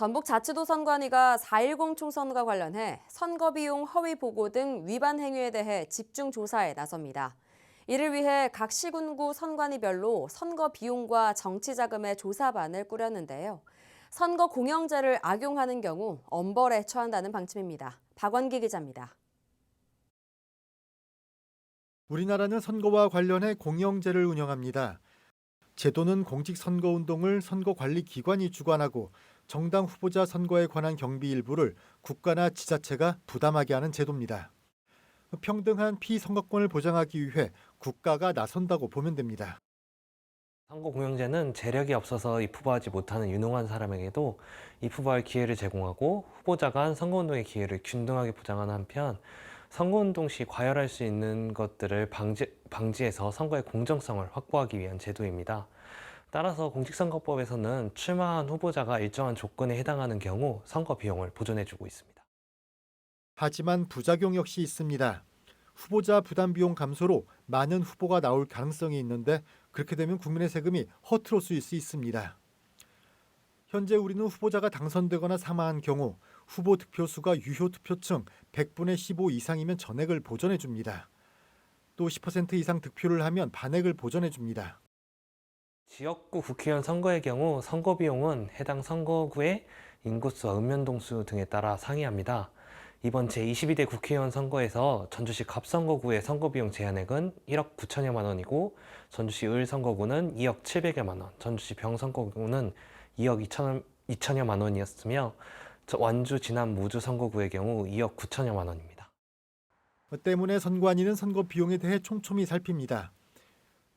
전북자치도 선관위가 4.10 총선과 관련해 선거 비용 허위 보고 등 위반 행위에 대해 집중 조사에 나섭니다. 이를 위해 각 시군구 선관위별로 선거 비용과 정치 자금의 조사반을 꾸렸는데요. 선거 공영제를 악용하는 경우 엄벌에 처한다는 방침입니다. 박원기 기자입니다. 우리나라는 선거와 관련해 공영제를 운영합니다. 제도는 공직선거운동을 선거관리기관이 주관하고 정당 후보자 선거에 관한 경비 일부를 국가나 지자체가 부담하게 하는 제도입니다. 평등한 피선거권을 보장하기 위해 국가가 나선다고 보면 됩니다. 선거 공영제는 재력이 없어서 입후보하지 못하는 유능한 사람에게도 입후보할 기회를 제공하고 후보자 간 선거운동의 기회를 균등하게 보장하는 한편 선거운동 시 과열할 수 있는 것들을 방지, 방지해서 선거의 공정성을 확보하기 위한 제도입니다. 따라서 공직선거법에서는 출마한 후보자가 일정한 조건에 해당하는 경우 선거 비용을 보존해주고 있습니다. 하지만 부작용 역시 있습니다. 후보자 부담 비용 감소로 많은 후보가 나올 가능성이 있는데 그렇게 되면 국민의 세금이 허투루 쓰일 수 있습니다. 현재 우리는 후보자가 당선되거나 사망한 경우 후보 득표수가 유효 투표층 100분의 15 이상이면 전액을 보전해 줍니다. 또 10% 이상 득표를 하면 반액을 보전해 줍니다. 지역구 국회의원 선거의 경우 선거 비용은 해당 선거구의 인구수와 읍면동수 등에 따라 상이합니다. 이번 제22대 국회의원 선거에서 전주시 갑선거구의 선거 비용 제한액은 1억 9천여만 원이고 전주시 을 선거구는 2억 700여만 원, 전주시 병 선거구는 2억 2천, 2천여만 원이었으며 저 완주 진안 무주 선거구의 경우 2억 9천여만 원입니다. 때문에 선관위는 선거 비용에 대해 촘촘히 살핍니다.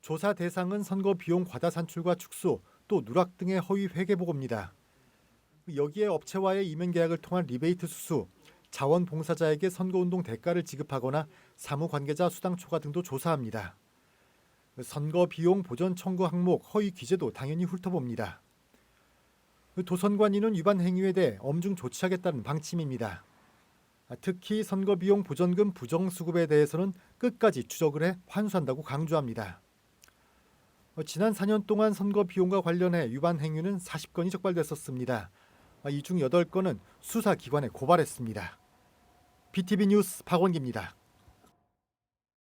조사 대상은 선거 비용 과다 산출과 축소, 또 누락 등의 허위 회계 보고입니다. 여기에 업체와의 이면 계약을 통한 리베이트 수수, 자원봉사자에게 선거운동 대가를 지급하거나 사무 관계자 수당 초과 등도 조사합니다. 선거 비용 보전 청구 항목 허위 기재도 당연히 훑어봅니다. 도선관위는 위반 행위에 대해 엄중 조치하겠다는 방침입니다. 특히 선거 비용 보전금 부정 수급에 대해서는 끝까지 추적을 해 환수한다고 강조합니다. 어, 지난 4년 동안 선거 비용과 관련해 위반 행위는 40건이 적발됐었습니다. 이 중 8건은 수사기관에 고발했습니다. BTV 뉴스 박원기입니다.